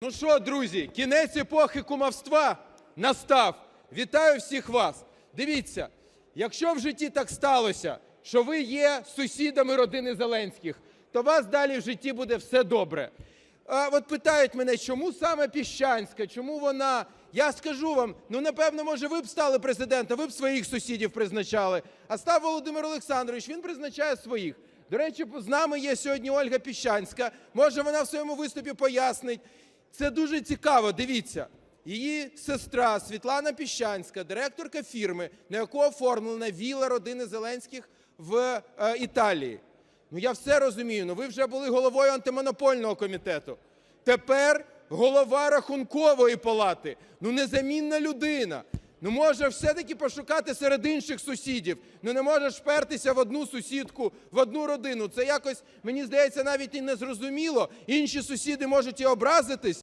Ну що, друзі, кінець епохи кумовства настав. Вітаю всіх вас. Дивіться, якщо в житті так сталося, що ви є сусідами родини Зеленських, то вас далі в житті буде все добре. А от питають мене, чому саме Піщанська, чому вона? Я скажу вам, ну напевно, може, ви б стали президентом, ви б своїх сусідів призначали. А став Володимир Олександрович, він призначає своїх. До речі, з нами є сьогодні Ольга Піщанська. Може, вона в своєму виступі пояснить. Це дуже цікаво. Дивіться, її сестра Світлана Піщанська, директорка фірми, на яку оформлена віла родини Зеленських в е, Італії. Ну я все розумію. Ну ви вже були головою антимонопольного комітету. Тепер голова рахункової палати. Ну незамінна людина. Ну може все-таки пошукати серед інших сусідів. Ну не можеш впертися в одну сусідку, в одну родину. Це якось, мені здається, навіть і не зрозуміло. Інші сусіди можуть і образитись.